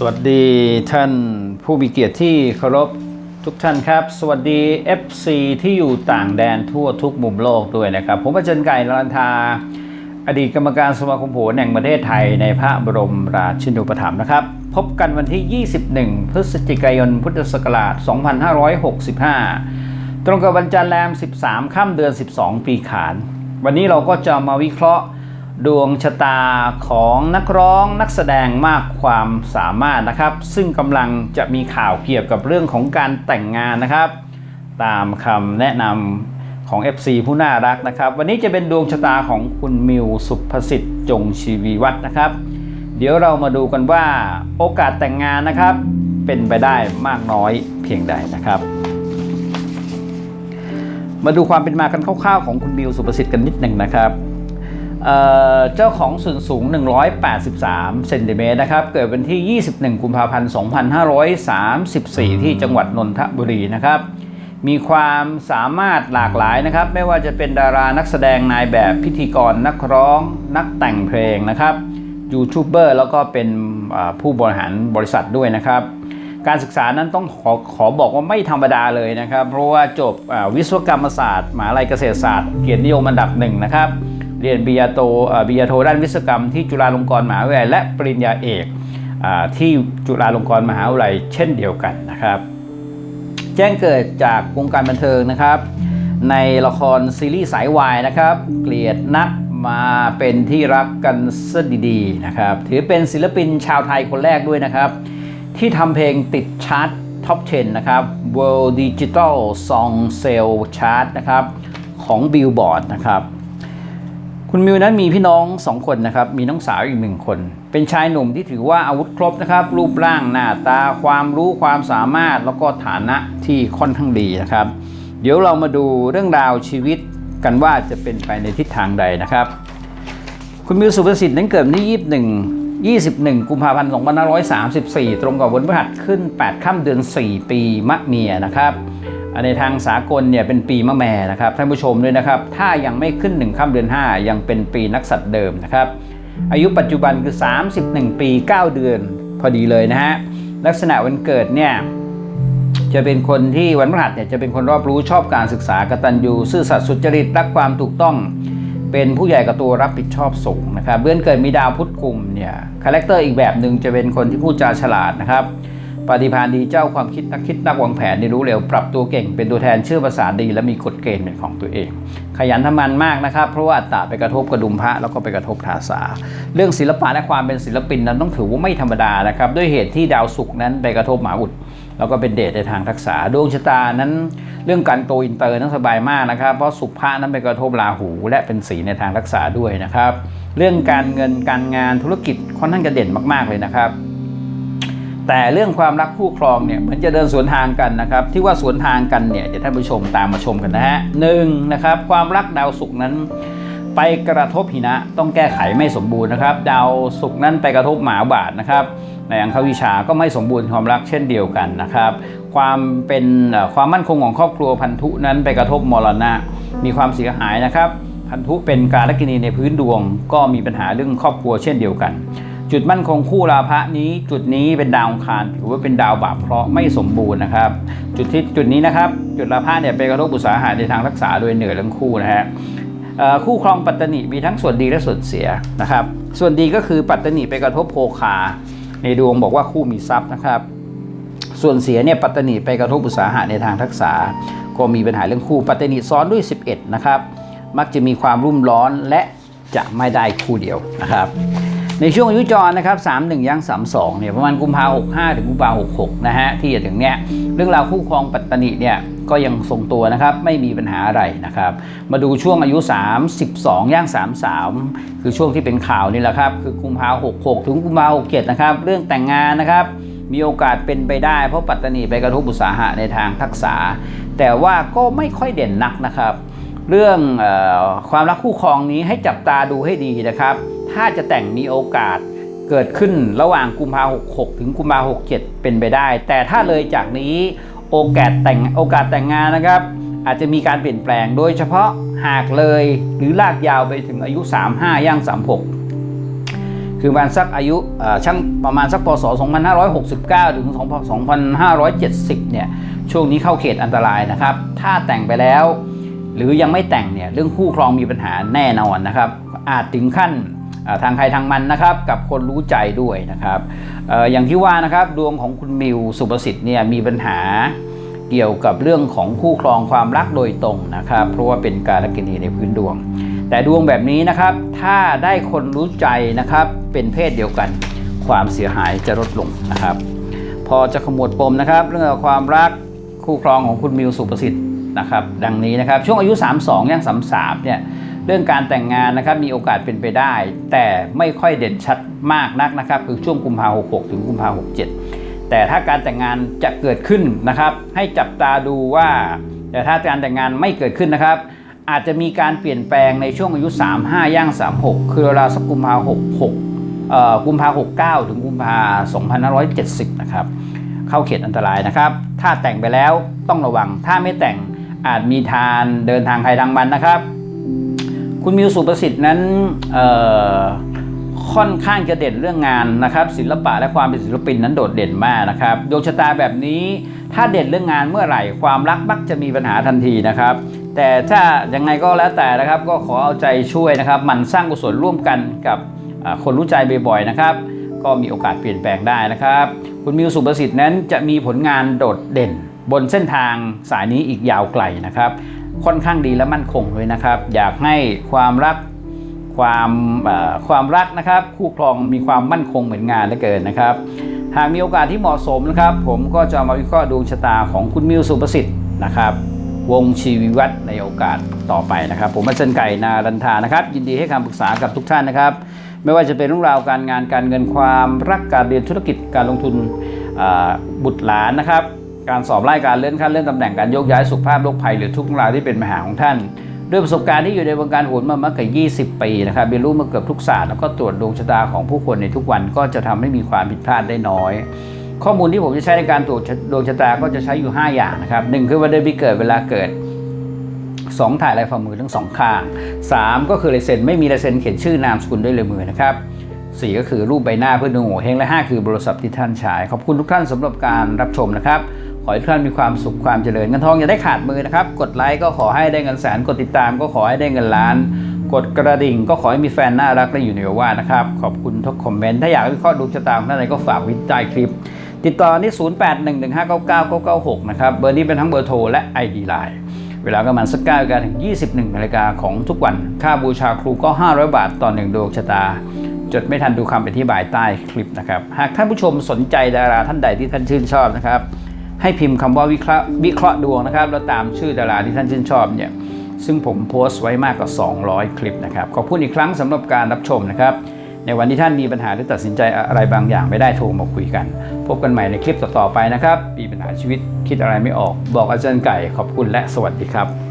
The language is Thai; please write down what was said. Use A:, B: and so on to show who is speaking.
A: สวัสดีท่านผู้มีเกียรติที่เคารพทุกท่านครับ สวัสดี FC ที่อยู่ต่างแดนทั่วทุกมุมโลกด้วยนะครับ ผมอาจารย์ไก่ลันทา อดีตกรรมการสมาคมโหนแห่งประเทศไทยในพระบรมราชินูปถัมภ์นะครับ พบกันวันที่ 21 พฤศจิกายนพุทธศักราช 2565 ตรงกับวันจันทร์แรม 13 ค่ำเดือน 12 ปีขาน วันนี้เราก็จะมาวิเคราะห์ ดวงชะตาของนักร้องนักแสดงมากความสามารถนะครับ ซึ่งกำลังจะมีข่าวเกี่ยวกับเรื่องของการแต่งงานนะครับ ตามคำแนะนำของ FC ผู้น่ารักนะครับ วันนี้จะเป็นดวงชะตาของคุณมิวสุภสิทธิ์จงชีวีวัฒนะครับ เดี๋ยวเรามาดูกันว่าโอกาสแต่งงานนะครับ เป็นไปได้มากน้อยเพียงใดนะครับมาดูความเป็นมากันคร่าวๆของคุณมิวสุภสิทธิ์กันนิดหนึ่งนะครับ เอ่อเจ้าของส่วนสูง 183 เซนติเมตรนะครับ เกิดวันที่ 21 กุมภาพันธ์ 2534 ที่จังหวัดนนทบุรีนะครับ มีความสามารถหลากหลายนะครับ ไม่ว่าจะเป็นดารานักแสดงนายแบบพิธีกรนักร้องนักแต่งเพลงนะครับ ยูทูบเบอร์แล้วก็เป็นอ่าผู้บริหารบริษัทด้วยนะครับ การศึกษานั้นต้องขอขอบอกว่าไม่ธรรมดาเลยนะครับ เพราะว่าจบอ่าวิศวกรรมศาสตร์มหาลัยเกษตรศาสตร์เกียรตินิยมอันดับหนึ่งนะครับ เรียนปริญญาโทปริญญาโทด้านวิศวกรรมที่จุฬาลงกรณ์มหาวิทยาลัยและปริญญาเอกอที่จุฬาลงกรณ์มหาวิทยาลัยเช่นเดียวกันนะครับ แจ้งเกิดจากวงการบันเทิงนะครับ ในละครซีรีส์สายวายนะครับ เกลียดนักมาเป็นที่รักกันซะดีๆนะครับ ถือเป็นศิลปินชาวไทยคนแรกด้วยนะครับ ที่ทำเพลงติดชาร์ตท็อป 10 นะครับ World Digital Song Sale Chart นะครับของ Billboard นะครับ คุณมิวนั้นมีพี่น้องสองคนนะครับ มีน้องสาวอีกหนึ่งคน เป็นชายหนุ่มที่ถือว่าอาวุธครบนะครับ รูปร่างหน้าตา ความรู้ความสามารถ แล้วก็ฐานะที่ค่อนข้างดีนะครับ เดี๋ยวเรามาดูเรื่องราวชีวิตกันว่าจะเป็นไปในทิศทางใดนะครับ คุณมิวสุภสิทธิ์นั้นเกิดวันที่21 21 กุมภาพันธ์ 2534 ตรงกับวันพฤหัสขึ้น 8 ค่ำเดือน 4 ปีมะเมียนะครับ ในทางสากลเนี่ยเป็นปีมะแม่นะครับท่านผู้ชมด้วยนะครับถ้ายังไม่ขึ้น 1ค่ำเดือน 5 ยังเป็นปีนักสัตว์เดิมนะครับอายุปัจจุบันคือ 31 ปี 9 เดือนพอดีเลยนะฮะลักษณะวันเกิดเนี่ยจะเป็นคนที่วันพฤหัสเนี่ยจะเป็นคนรอบรู้ชอบการศึกษากตัญญูซื่อสัตย์สุจริตรักความถูกต้อง เป็นผู้ใหญ่กับตัวรับผิดชอบสูงนะครับเบื้อนเกิดมีดาวพุธกลุ่มเนี่ยคาแรคเตอร์อีกแบบหนึ่งจะเป็นคนที่พูดจาฉลาดนะครับ ปฏิภาณดีเจ้าความคิดนักคิดนักวางแผนได้รู้เร็ว ปรับตัวเก่งเป็นตัวแทนเชื่อภาษาดี และมีกฎเกณฑ์เป็นของตัวเอง ขยันทำงานมากนะครับ เพราะว่าตาไปกระทบกระดุมพระแล้วก็ไปกระทบทาสาเรื่องศิลปะและความเป็นศิลปินนั้นต้องถือว่าไม่ธรรมดานะครับด้วยเหตุที่ดาวศุกร์นั้นไปกระทบหมาอุดแล้วก็เป็นเดชในทางทักษะดวงชะตานั้น เรื่องการโตอินเตอร์นั้นสบายมากนะครับ เพราะสุภานั้นไปกระทบราหู และเป็นสีในทางรักษาด้วยนะครับ เรื่องการเงินการงานธุรกิจค่อนข้างจะเด่นมากๆเลยนะครับ แต่เรื่องความรักคู่ครองเนี่ยเหมือนจะเดินสวนทางกันนะครับ ที่ว่าสวนทางกันเนี่ยเดี๋ยวท่านผู้ชมตามมาชมกันนะฮะหนึ่งนะครับความรักดาวศุกร์นั้น ไปกระทบหินะต้องแก้ไขไม่สมบูรณ์นะครับ ดาวศุกร์นั้นไปกระทบหมาบาทนะครับในอังควิชาก็ไม่สมบูรณ์ความรักเช่นเดียวกันนะครับ ความเป็นความมั่นคงของครอบครัวพันธุนั้นไปกระทบมรณะ มีความเสียหายนะครับ พันธุเป็นการลกินีในพื้นดวง ก็มีปัญหาเรื่องครอบครัวเช่นเดียวกัน จุดมั่นคงคู่ราพะนี้จุดนี้เป็นดาวองคารถือว่าเป็นดาวบาปเพราะห์ไม่สมบูรณ์นะครับ จุดที่จุดนี้นะครับ จุดราพะเนี่ยไปกระทบอุตสาหะในทางรักษาโดยเหนื่อยทั้งคู่นะฮะคู่ครองปัตตนิมีทั้งส่วนดีและส่วนเสียนะครับ ส่วนดีก็คือปัตตนิไปกระทบโภคา ในดวงบอกว่าคู่มีทรัพย์นะครับ ส่วนเสียเนี่ยปัตตนิไปกระทบอุตสาหะในทางทักษะก็มีปัญหาเรื่องคู่ปัตตนิซ้อนด้วย 11 นะครับ มักจะมีความรุ่มร้อนและจะไม่ได้คู่เดียวนะครับ ในช่วงอายุจรนะครับ31ย่าง32เนี่ยประมาณกุมภา65 ถึงกุมภา66 นะฮะ ที่จะถึงเนี้ยเรื่องราวคู่ครองปัตตนิเนี่ยก็ยังทรงตัวนะครับ ไม่มีปัญหาอะไรนะครับ มาดูช่วงอายุ 32 ย่าง 33 คือช่วงที่เป็นข่าวนี่แหละครับ คือกุมภา66 ถึงกุมภา67 นะครับ เรื่องแต่งงานนะครับมีโอกาสเป็นไปได้ เพราะปัตตานิไปกระทบอุตสาหะในทางทักษะ แต่ว่าก็ไม่ค่อยเด่นนักนะครับ เรื่องออความรักคู่ครองนี้ให้จับตาดูให้ดีนะครับ ถ้าจะแต่งมีโอกาสเกิดขึ้นระหว่างกุมภา66 ถึงกุมภา67 เป็นไปได้ แต่ถ้าเลยจากนี้โอกาสแต่งโอกาสแต่งงานนะครับ อาจจะมีการเปลี่ยนแปลงโดยเฉพาะหากเลยหรือลากยาวไปถึงอายุ 35 ย่าง 36 คือประมาณสักอายุช่างประมาณสักพศ 2569 ถึง 2570 เนี่ยช่วงนี้เข้าเขตอันตรายนะครับ ถ้าแต่งไปแล้ว หรือยังไม่แต่งเนี่ยเรื่องคู่ครองมีปัญหาแน่นอนนะครับ อาจถึงขั้น ทางใครทางมันนะครับกับคนรู้ใจด้วยนะครับออย่างที่ว่านะครับดวงของคุณมิวสุประสิทธิ์เนี่ยมีปัญหาเกี่ยวกับเรื่องของคู่ครองความรักโดยตรงนะครับ เพราะว่าเป็นการกินีในพื้นดวง แต่ดวงแบบนี้นะครับ ถ้าได้คนรู้ใจนะครับ เป็นเพศเดียวกัน ความเสียหายจะลดลงนะครับ พอจะขมวดปมนะครับ เรื่องของความรักคู่ครองของคุณมิวสุประสิทธิ์นะครับ ดังนี้นะครับ ช่วงอายุ 32ย่าง33เนี่ย เรื่องการแต่งงานนะครับมีโอกาสเป็นไปได้ แต่ไม่ค่อยเด่นชัดมากนักนะครับคือช่วงกุมภา66ถึงกุมภา67แต่ถ้าการแต่งงานจะเกิดขึ้นนะครับ ให้จับตาดูว่า แต่ถ้าการแต่งงานไม่เกิดขึ้นนะครับ อาจจะมีการเปลี่ยนแปลงในช่วงอายุ 35 ย่าง 36 คือราวๆสักกุมภา66เอ่อกุมภา69 ถึงกุมภา2570 นะครับ เข้าเขตอันตรายนะครับ ถ้าแต่งไปแล้วต้องระวังถ้าไม่แต่งอาจมีทานเดินทางใครทางมันนะครับ คุณมิวสุประสิทธิ์นั้นค่อนข้างจะเด่นเรื่องงานนะครับ ศิลปะและความเป็นศิลปินนั้นโดดเด่นมากนะครับดวงชะตาแบบนี้ถ้าเด่นเรื่องงานเมื่อไหร่ ความรักมักจะมีปัญหาทันทีนะครับ แต่ถ้ายังไงก็แล้วแต่นะครับ ก็ขอเอาใจช่วยนะครับ มันสร้างกุศลร่วมกันกับคนรู้ใจบ่อยๆนะครับ ก็มีโอกาสเปลี่ยนแปลงได้นะครับ คุณมิวสุประสิทธิ์นั้นจะมีผลงานโดดเด่นบนเส้นทางสายนี้อีกยาวไกลนะครับ ค่อนข้างดีและมั่นคงเลยนะครับ อยากให้ความรักความความรักนะครับ คู่ครองมีความมั่นคงเหมือนงานเหลือเกินนะครับ หากมีโอกาสที่เหมาะสมนะครับ ผมก็จะมาวิเคราะห์ดวงชะตาของคุณมิวสุประสิทธิ์นะครับ วงชีวิวัฒในโอกาสต่อไปนะครับ ผมอาจารย์ไก่นารันทานะครับ ยินดีให้คำปรึกษากับทุกท่านนะครับ ไม่ว่าจะเป็นเรื่องราวการงานการเงินความรักการเรียนธุรกิจการลงทุนบุตรหลานนะครับ การสอบไล่การเลื่อนขั้นเลื่อนตำแหน่งการโยกย้ายสุขภาพโรคภัยหรือทุกเรื่องราวที่เป็นปัญหาของท่านด้วยประสบการณ์ที่อยู่ในวงการโหนมามากกว่า 20 ปีนะครับเรียนรู้มาเกือบทุกศาสตร์แล้วก็ตรวจดวงชะตาของผู้คนในทุกวันก็จะทำให้มีความผิดพลาดได้น้อย ข้อมูลที่ผมจะใช้ในการตรวจดวงชะตาก็จะใช้อยู่ 5 อย่างนะครับหนึ่งคือวันเดือนปีเกิดเวลาเกิด 2 ถ่ายลายฝ่ามือทั้งสองข้าง 3 ก็คือลายเซ็นไม่มีลายเซ็นเขียนชื่อนามสกุลด้วยลายมือนะครับ4ก็คือรูปใบหน้าเพื่อดูโง่เฮงและ 5 คือบริษัทที่ท่านใช้ขอบคุณทุกท่านสำหรับการรับชมนะครับ อให้ทุกท่านมีความสุขความเจริญเงินทองอย่าได้ขาดมือนะครับ กดไลค์ก็ขอให้ได้เงินแสน กดติดตามก็ขอให้ได้เงินล้าน กดกระดิ่งก็ขอให้มีแฟนน่ารักและอยู่ในโอวานะครับ ขอบคุณทุกคอมเมนต์ ถ้าอยากให้วิเคราะห์ดวงชะตาของท่านใดก็ฝากวิจัยคลิป ติดต่อที่ 0811599996 นะครับ เบอร์นี้เป็นทั้งเบอร์โทรและ ID Line เวลาประมันสักเก้านาฬิกาถึง 21นาฬิกาของทุกวัน ค่าบูชาครูก็ 500 บาทต่อหนึ่งดวงชะตา จดไม่ทันดูคำอธิบายใต้คลิปนะครับ หากท่านผู้ชมสนใจดาราท่านใดที่ท่านชื่นชอบนะครับ ให้พิมพ์คำว่าวิเคราะห์วิเคราะห์ดวงนะครับ แล้วตามชื่อดาราที่ท่านชื่นชอบเนี่ยซึ่งผมโพสต์ไว้มากกว่า 200 คลิปนะครับ ขอบคุณอีกครั้งสำหรับการรับชมนะครับ ในวันที่ท่านมีปัญหาหรือตัดสินใจอะไรบางอย่างไม่ได้โทรมาคุยกัน พบกันใหม่ในคลิปต่อๆไปนะครับ มีปัญหาชีวิตคิดอะไรไม่ออก บอกอาจารย์ไก่ขอบคุณและสวัสดีครับ